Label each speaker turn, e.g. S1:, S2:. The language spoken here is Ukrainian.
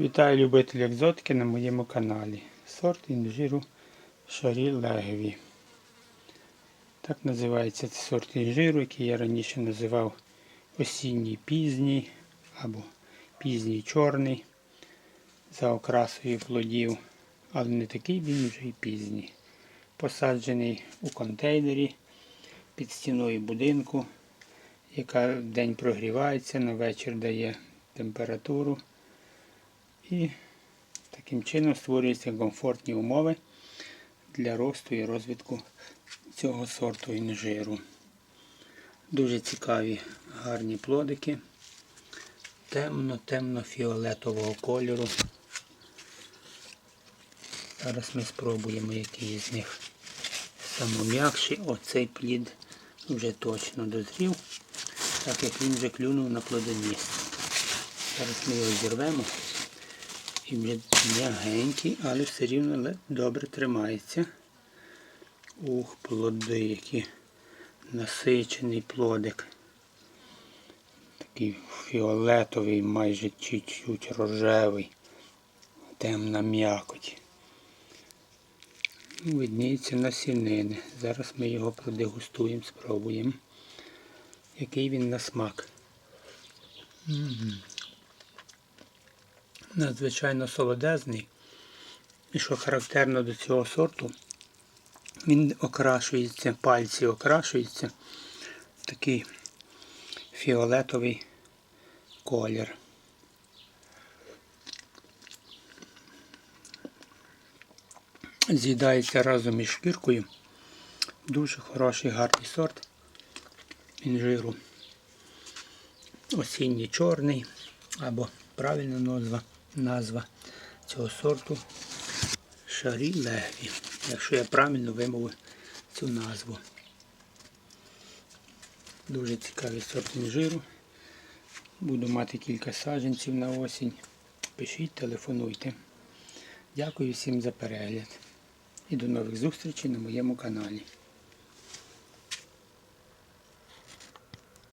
S1: Вітаю любителі екзотики на моєму каналі. Сорт інжиру Шарі Легві. Так називається цей сорт інжиру, який я раніше називав осінній пізній або пізній чорний за окрасою плодів. Але не такий він вже і пізній. Посаджений у контейнері під стіною будинку, яка в день прогрівається, на вечір дає температуру. І таким чином створюються комфортні умови для росту і розвитку цього сорту інжиру. Дуже цікаві гарні плодики темно-темно-фіолетового кольору. Зараз ми спробуємо який з них самом'якший. Оцей плід вже точно дозрів, так як він вже клюнув на плодоніс. Зараз ми його зірвемо. І м'ягенький, але все рівно добре тримається. Ух, плоди, які насичений плодик. Такий фіолетовий, майже чуть-чуть рожевий, темна м'якоть. Видніється насінини. Зараз ми його продегустуємо, спробуємо. Який він на смак. М. Надзвичайно солодезний. І що характерно до цього сорту, він окрашується, пальці окрашуються такий фіолетовий колір. З'їдається разом із шкіркою. Дуже хороший гарний сорт інжиру. Осінній чорний або правильна назва, назва цього сорту Шарі Легві, якщо я правильно вимовив цю назву. Дуже цікавий сорт інжиру. Буду мати кілька саджанців на осінь. Пишіть, телефонуйте. Дякую всім за перегляд. І до нових зустрічей на моєму каналі.